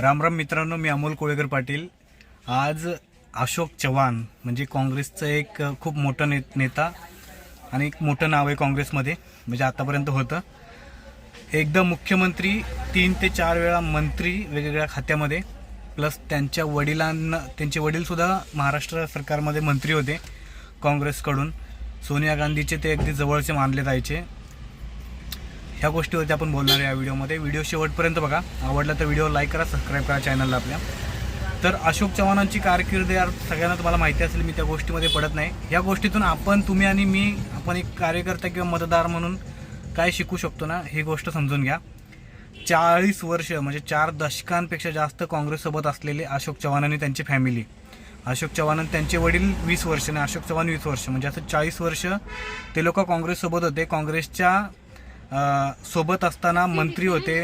राम राम मित्रांनो मी अमोल कोळेकर पाटील. आज अशोक चव्हाण म्हणजे काँग्रेसचं एक खूप मोठं ने नेता आणि एक मोठं नाव आहे काँग्रेसमध्ये म्हणजे आतापर्यंत होतं. एकदा मुख्यमंत्री तीन ते चार वेळा मंत्री वेगवेगळ्या खात्यामध्ये प्लस त्यांच्या वडिलांना त्यांचे वडीलसुद्धा महाराष्ट्र सरकारमध्ये मंत्री होते काँग्रेसकडून. सोनिया गांधीचे ते अगदी जवळचे मानले जायचे. ह्या गोष्टीवरती आपण बोलणार आहे या व्हिडिओमध्ये. व्हिडिओ शेवटपर्यंत बघा. आवडला तर व्हिडिओ लाईक करा सबस्क्राईब करा चॅनलला आपल्या. तर अशोक चव्हाणांची कारकीर्द यार सगळ्यांना तुम्हाला माहिती असेल मी त्या गोष्टीमध्ये पडत नाही. या गोष्टीतून आपण तुम्ही आणि मी आपण एक कार्यकर्ता किंवा मतदार म्हणून काय शिकू शकतो ना ही गोष्ट समजून घ्या. चाळीस वर्ष म्हणजे चार दशकांपेक्षा जास्त काँग्रेससोबत असलेले अशोक चव्हाण आणि त्यांची फॅमिली अशोक चव्हाण आणि त्यांचे वडील वीस वर्ष आणि अशोक चव्हाण वीस वर्ष. म्हणजे असं चाळीस वर्ष ते लोक काँग्रेससोबत होते. काँग्रेसच्या सोबत असताना मंत्री होते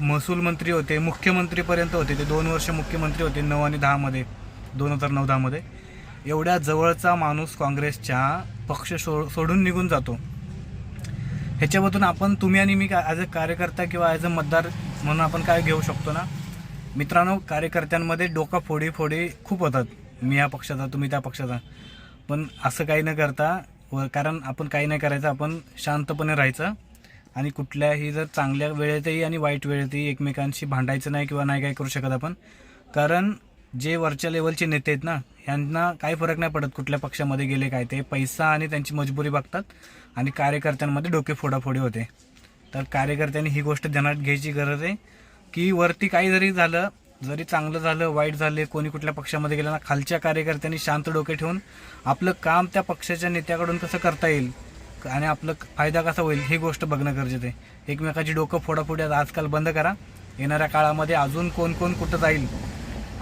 महसूल मंत्री होते मुख्यमंत्रीपर्यंत होते. ते दोन वर्ष मुख्यमंत्री होते नऊ आणि दहामध्ये दोन हजार नऊ दहामध्ये एवढ्या जवळचा माणूस काँग्रेसच्या पक्ष सो सोडून निघून जातो. ह्याच्यामधून आपण तुम्ही आणि मी ॲज अ कार्यकर्ता किंवा ॲज अ मतदार म्हणून आपण काय घेऊ शकतो ना? मित्रांनो कार्यकर्त्यांमध्ये डोका फोडी फोडी खूप होतात. मी या पक्षाचा तुम्ही त्या पक्षाचा. पण असं काही न करता व कारण आपण काही नाही करायचं आपण शांतपणे राहायचं. आणि कुठल्याही जर चांगल्या वेळेतही आणि वाईट वेळेतही एकमेकांशी भांडायचं नाही किंवा नाही काय करू शकत आपण. कारण जे वरच्या लेवलचे नेते आहेत ना ह्यांना काही फरक नाही पडत कुठल्या पक्षामध्ये गेले काय ते. पैसा आणि त्यांची मजबुरी बघतात आणि कार्यकर्त्यांमध्ये डोके फोडाफोडी होते. तर कार्यकर्त्यांनी ही गोष्ट ध्यानात घ्यायची गरज आहे की वरती काही जरी झालं जरी चांगलं झालं वाईट झालं कोणी कुठल्या पक्षामध्ये गेलं ना खालच्या कार्यकर्त्यांनी शांत डोके ठेवून आपलं काम त्या पक्षाच्या नेत्याकडून कसं करता येईल आणि आपलं फायदा कसा होईल ही गोष्ट बघणं गरजेचं आहे. एकमेकाची डोकं फोडाफोडी आता आजकाल बंद करा. येणाऱ्या काळामध्ये अजून कोण कोण कुठं जाईल?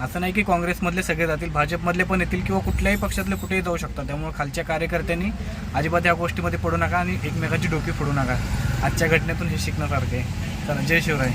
असं नाही की काँग्रेसमधले सगळे जातील भाजपमधले पण येतील किंवा कुठल्याही पक्षातले कुठेही जाऊ शकतात. त्यामुळे खालच्या कार्यकर्त्यांनी अजिबात या गोष्टीमध्ये पडू नका आणि एकमेकाची डोकी फोडू नका. आजच्या घटनेतून हे शिकण्यासारखं आहे. चला जय शिवराय.